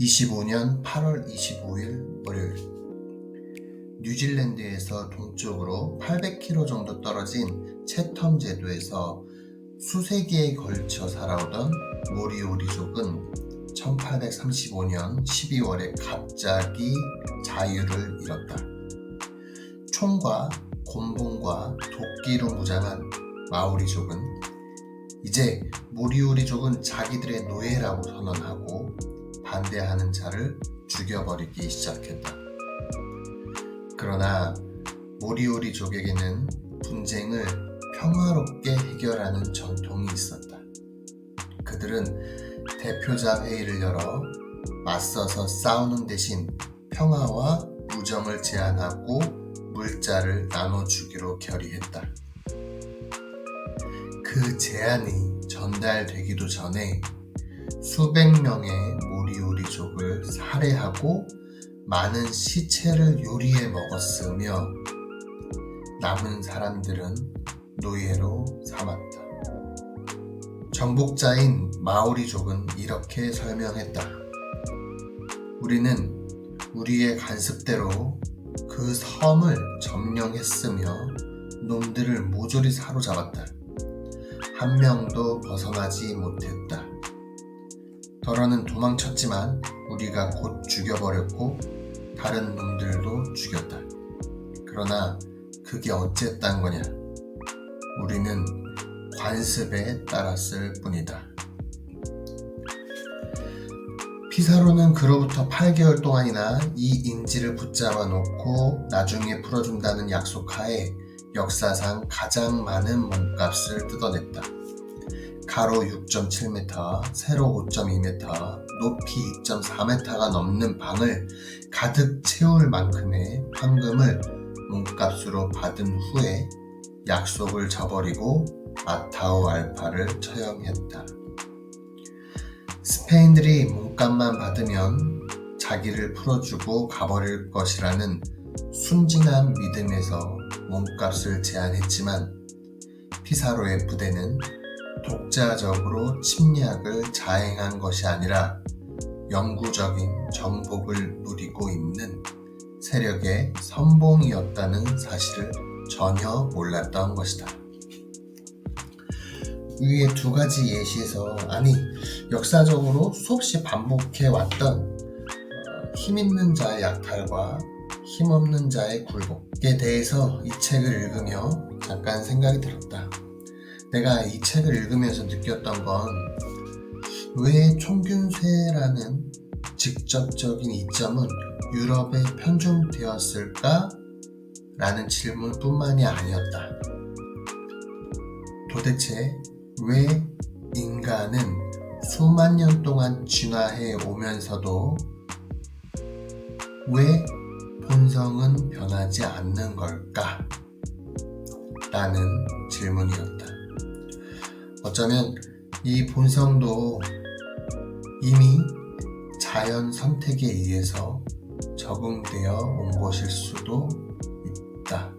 25년 8월 25일 월요일 뉴질랜드에서 동쪽으로 800km 정도 떨어진 채텀 제도에서 수세기에 걸쳐 살아오던 모리오리족은 1835년 12월에 갑자기 자유를 잃었다. 총과 곤봉과 도끼로 무장한 마오리족은 이제 모리오리족은 자기들의 노예라고 선언하고 반대하는 자를 죽여버리기 시작했다. 그러나 모리오리 족에게는 분쟁을 평화롭게 해결하는 전통이 있었다. 그들은 대표자 회의를 열어 맞서서 싸우는 대신 평화와 우정을 제안하고 물자를 나눠주기로 결의했다. 그 제안이 전달되기도 전에 수백 명의 모리오리족을 살해하고 많은 시체를 요리해 먹었으며 남은 사람들은 노예로 삼았다. 정복자인 마오리족은 이렇게 설명했다. 우리는 우리의 간습대로 그 섬을 점령했으며 놈들을 모조리 사로잡았다. 한 명도 벗어나지 못했다. 더러는 도망쳤지만 우리가 곧 죽여버렸고 다른 놈들도 죽였다. 그러나 그게 어쨌단 거냐? 우리는 관습에 따랐을 뿐이다. 피사로는 그로부터 8개월 동안이나 이 인지를 붙잡아 놓고 나중에 풀어준다는 약속하에 역사상 가장 많은 몸값을 뜯어냈다. 가로 6.7m, 세로 5.2m, 높이 2.4m가 넘는 방을 가득 채울 만큼의 황금을 몸값으로 받은 후에 약속을 저버리고 아타우 알파를 처형했다. 스페인들이 몸값만 받으면 자기를 풀어주고 가버릴 것이라는 순진한 믿음에서 몸값을 제한했지만 피사로의 부대는 독자적으로 침략을 자행한 것이 아니라 영구적인 정복을 누리고 있는 세력의 선봉이었다는 사실을 전혀 몰랐던 것이다. 위의 두 가지 예시에서 아니 역사적으로 수없이 반복해 왔던 어, 힘 있는 자의 약탈과 힘 없는 자의 굴복에 대해서 이 책을 읽으며 잠깐 생각이 들었다. 내가 이 책을 읽으면서 느꼈던 건 왜 총균쇠라는 직접적인 이점은 유럽에 편중되었을까? 라는 질문뿐만이 아니었다. 도대체 왜 인간은 수만 년 동안 진화해 오면서도 왜 본성은 변하지 않는 걸까? 라는 질문이었다. 어쩌면 이 본성도 이미 자연 선택에 의해서 적응되어 온 것일 수도 있다.